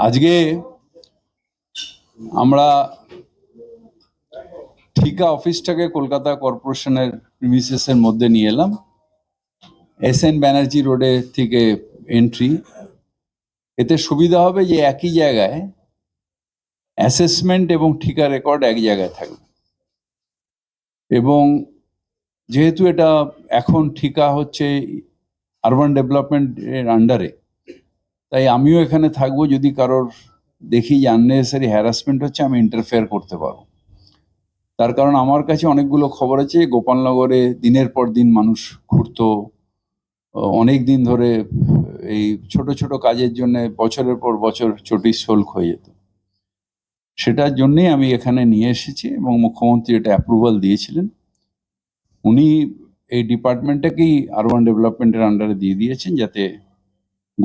আজকে আমরা ঠিকা অফিসটাকে কলকাতা কর্পোরেশনের প্রিমিসেসের মধ্যে নিয়ে এলাম। এস এন ব্যানার্জি রোডে থেকে এন্ট্রি এতে সুবিধা হবে যে একই জায়গায় অ্যাসেসমেন্ট এবং ঠিকা রেকর্ড এক জায়গায় থাকবে। এবং যেহেতু এটা এখন ঠিকা হচ্ছে আরবান ডেভেলপমেন্টের আন্ডারে তাই আমিও এখানে থাকব যদি কারোর দেখি যে আননেসারি হ্যারাসমেন্ট হচ্ছে, আমি ইন্টারফেয়ার করতে পারব। তার কারণ আমার কাছে অনেকগুলো খবর আছে, গোপালনগরে দিনের পর দিন মানুষ ঘুরতো। অনেক দিন ধরে এই ছোট ছোট কাজের জন্য বছরের পর বছর চটিস শোল্ক হয়ে যেত। সেটার জন্যেই আমি এখানে নিয়ে এসেছি এবং মুখ্যমন্ত্রী এটা অ্যাপ্রুভাল দিয়েছিলেন। উনি এই ডিপার্টমেন্টটাকেই আরবান ডেভেলপমেন্টের আন্ডারে দিয়ে দিয়েছেন যাতে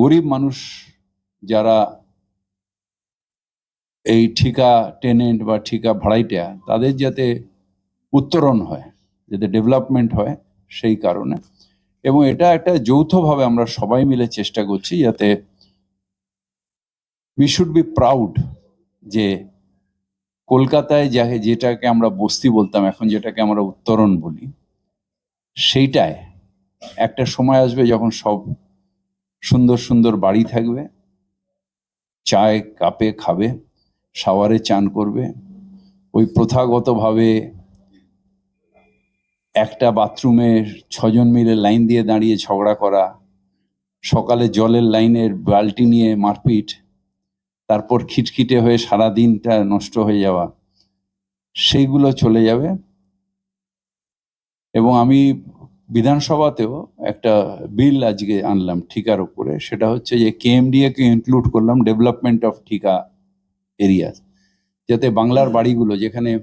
গরিব মানুষ যারা এই ঠিকা টেনেন্ট বা ঠিকা ভাড়াইটা, তাদের যাতে উত্তরণ হয়, যাতে ডেভেলপমেন্ট হয় সেই কারণে। এবং এটা একটা যৌথভাবে আমরা সবাই মিলে চেষ্টা করছি যাতে উই শুড বি প্রাউড যে কলকাতায় যাকে যেটাকে আমরা বস্তি বলতাম, এখন যেটাকে আমরা উত্তরণ বলি, সেইটায় একটা সময় আসবে যখন সব সুন্দর সুন্দর বাড়ি থাকবে। চায় কাপে খাবে, শাওয়ারে চান করবে। ওই প্রথাগতভাবে একটা বাথরুমে ছজন মিলে লাইন দিয়ে দাঁড়িয়ে ঝগড়া করা, সকালে জলের লাইনের বালতি নিয়ে মারপিট, তারপর খিটখিটে হয়ে সারা দিনটা নষ্ট হয়ে যাওয়া, সেইগুলো চলে যাবে। এবং আমি বিধানসভাতেও একটা বিল আজকে আনলাম ঠিকার উপরে। সেটা হচ্ছে যে কেএমডিএ কে ইনক্লুড করলাম ডেভেলপমেন্ট অফ ঠিকা এরিয়াস যাতে বাংলার বাড়িগুলো যেখানে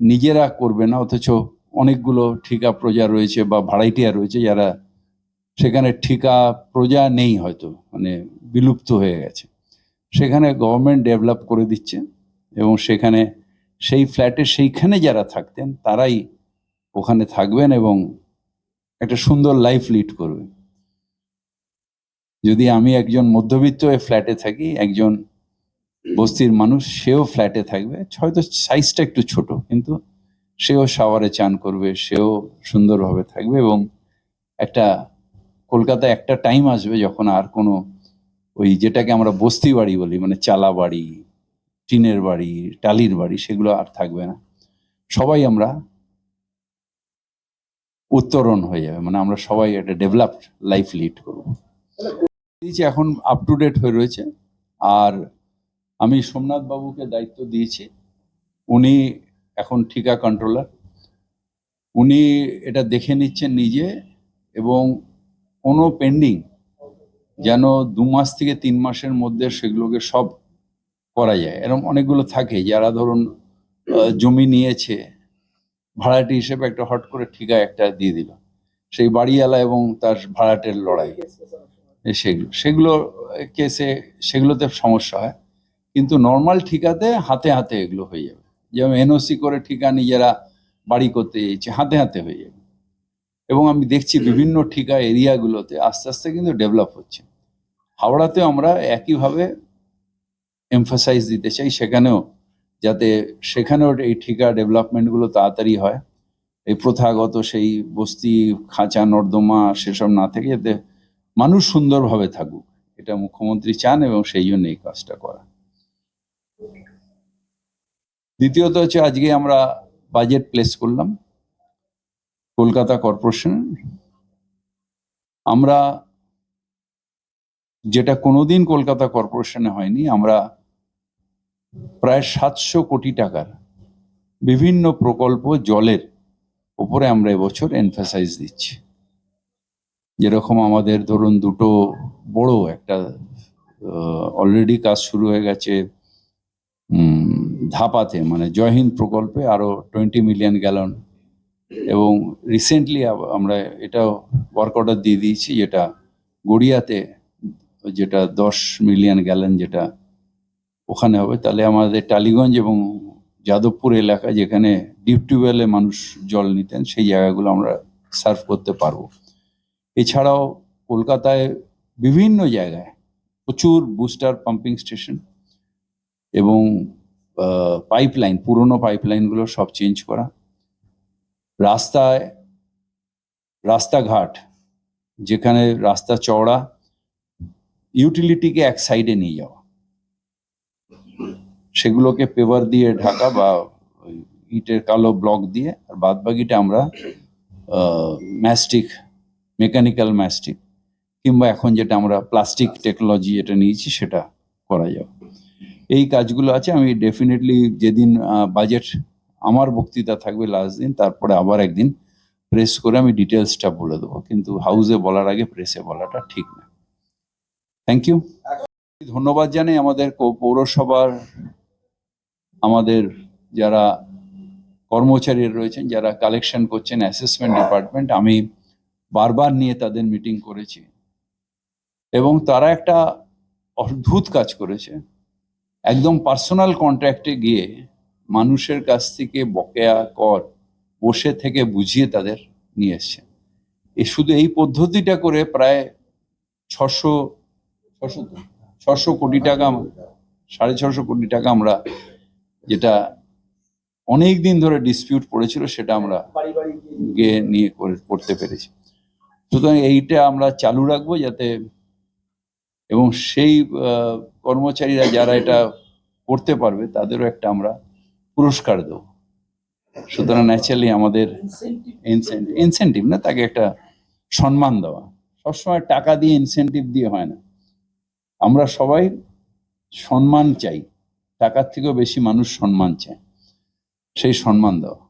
নিজেরা করবে না অথচ অনেকগুলো ঠিকা প্রজা রয়েছে বা ভাড়াইটিয়া রয়েছে যারা সেখানে ঠিকা প্রজা নেই হয়তো মানে বিলুপ্ত হয়ে গেছে। সেখানে গভর্নমেন্ট ডেভেলপ করে দিচ্ছে এবং সেখানে সেই ফ্ল্যাটে সেইখানে যারা থাকতেন তারাই ওখানে থাকবেন এবং একটা সুন্দর লাইফ লিড করবে। যদি আমি একজন মধ্যবিত্ত ফ্ল্যাটে থাকি, একজন বস্তির মানুষ, সেও ফ্ল্যাটে থাকবে। হয়তো সাইজটা একটু ছোট, কিন্তু সেও শাওয়ারে চান করবে, সেও সুন্দরভাবে থাকবে এবং একটা কলকাতায় একটা টাইম আসবে যখন আর কোনো ওই যেটাকে আমরা বস্তি বাড়ি বলি মানে চালা বাড়ি, টিনের বাড়ি, টালির বাড়ি, সেগুলো আর থাকবে না। সবাই আমরা উত্তরণ হয়ে যাবে। মানে আমরা সবাই একটা ডেভেলপড লাইফ লিড করব। দিয়েছি এখন আপ টু ডেট হয়ে রয়েছে। আর আমি সোমনাথ বাবুকে দায়িত্ব দিয়েছি। উনি এখন ঠিকা কন্ট্রোলার উনি এটা দেখে নিচ্ছেন নিজে এবং কোনো পেন্ডিং যেন দু মাস থেকে তিন মাসের মধ্যে সেগুলোকে সব করা যায়। এরকম অনেকগুলো থাকে। যারা ধরুন জমি নিয়েছে ভাড়াটি হিসেবে একটা হট করে ঠিকা একটা দিয়ে দিল। সেই বাড়িওয়ালা এবং তার ভাড়াটের লড়াই। সেগুলো সেগুলো কেসে, সেগুলোতে সমস্যা হয়। কিন্তু নর্মাল ঠিকাতে হাতে হাতে এগুলো হয়ে যাবে। যেমন এনওসি করে ঠিকা নিজেরা বাড়ি করতে চাইছে হাতে হাতে হয়ে যাবে। এবং আমি দেখছি বিভিন্ন ঠিকা এরিয়াগুলোতে আস্তে আস্তে কিন্তু ডেভেলপ হচ্ছে। হাওড়াতেও আমরা একইভাবে এমফাসাইজ দিতে চাই, সেখানেও যাতে সেখানেও এই ঠিকা ডেভেলপমেন্টগুলো তাড়াতাড়ি হয়। এই প্রথাগত সেই বস্তি, খাঁচা, নর্দমা সেসব না থেকে যাতে মানুষ সুন্দরভাবে থাকুক, এটা মুখ্যমন্ত্রী চান এবং সেই জন্য এই কাজটা করা। দ্বিতীয়ত হচ্ছে আজকে আমরা বাজেট প্লেস করলাম, কলকাতা কর্পোরেশন। আমরা যেটা কোনোদিন কলকাতা কর্পোরেশনে হয়নি, আমরা প্রায় সাতশো কোটি টাকার বিভিন্ন প্রকল্প জলের উপরে আমরা এবছর এনফাসাইজ দিচ্ছি। যেরকম আমাদের ধরুন দুটো বড় একটা অলরেডি কাজ শুরু হয়ে গেছে ধাপাতে মানে জয়হিন্দ প্রকল্পে আরও টোয়েন্টি মিলিয়ন গ্যালন এবং রিসেন্টলি আমরা এটাও ওয়ার্ক অর্ডার দিয়ে দিয়েছি, যেটা গড়িয়াতে যেটা দশ মিলিয়ন গ্যালন যেটা ওখানে হবে। তাহলে আমাদের টালিগঞ্জ এবং যাদবপুর এলাকা যেখানে ডিপ টিউবওয়েলে মানুষ জল নিতেন, সেই জায়গাগুলো আমরা সার্ভ করতে পারব। এছাড়াও কলকাতায় বিভিন্ন জায়গায় প্রচুর বুস্টার পাম্পিং স্টেশন এবং পাইপলাইন, পুরনো পাইপলাইনগুলো সব চেঞ্জ করা। রাস্তায় রাস্তাঘাট, যেখানে রাস্তা চওড়া, ইউটিলিটিকে এক সাইডে নিয়ে যাওয়া। সেগুলোকে পেপার দিয়ে ঢাকা বা ইটের কালো ব্লক দিয়ে, আর বাদ বাকিটা আমরা ম্যাস্টিক মেকানিক্যাল ম্যাস্টিক, কিংবা এখন যেটা আমরা প্লাস্টিক টেকনোলজি যেটা নিয়েছি, সেটা করা যাবে এই কাজগুলো আছে, আমি ডেফিনেটলি যেদিন বাজেট আমার বক্তৃতা থাকবে লাস্ট দিন, তারপরে আবার একদিন প্রেস করে আমি ডিটেলসটা বলে দেবো, কিন্তু হাউসে বলার আগে প্রেসে বলাটা ঠিক না। থ্যাংক ইউ ধন্যবাদ জানাই আমাদের পৌরসভার আমাদের যারা কর্মচারী রয়েছেন যারা কালেকশন করছেন অ্যাসেসমেন্ট ডিপার্টমেন্ট আমি বারবার নিয়ে তাদের মিটিং করেছি। এবং তারা একটা অদ্ভুত কাজ করেছে। একদম পার্সোনাল কন্ট্রাক্টে গিয়ে মানুষের কাছ থেকে বকেয়া কর বসে থেকে বুঝিয়ে তাদের নিয়ে এসছে। এ শুধু এই পদ্ধতিটা করে প্রায় ছশো ছশো ছশো কোটি টাকা সাড়ে ছশো কোটি টাকা আমরা যেটা অনেক দিন ধরে ডিসপিউট পড়েছিল, সেটা আমরা গিয়ে নিয়ে করতে পেরেছি। সুতরাং এইটা আমরা চালু রাখব যাতে, এবং সেই কর্মচারীরা যারা এটা করতে পারবে, তাদেরও একটা আমরা পুরস্কার দেবো। সুতরাং ন্যাচারালি আমাদের ইনসেন্টিভ না, তাকে একটা সম্মান দেওয়া। সবসময় টাকা দিয়ে ইনসেন্টিভ দিয়ে হয় না। আমরা সবাই সম্মান চাই। টাকার থেকেও বেশি মানুষ সম্মান চায়। সেই সম্মান দেওয়া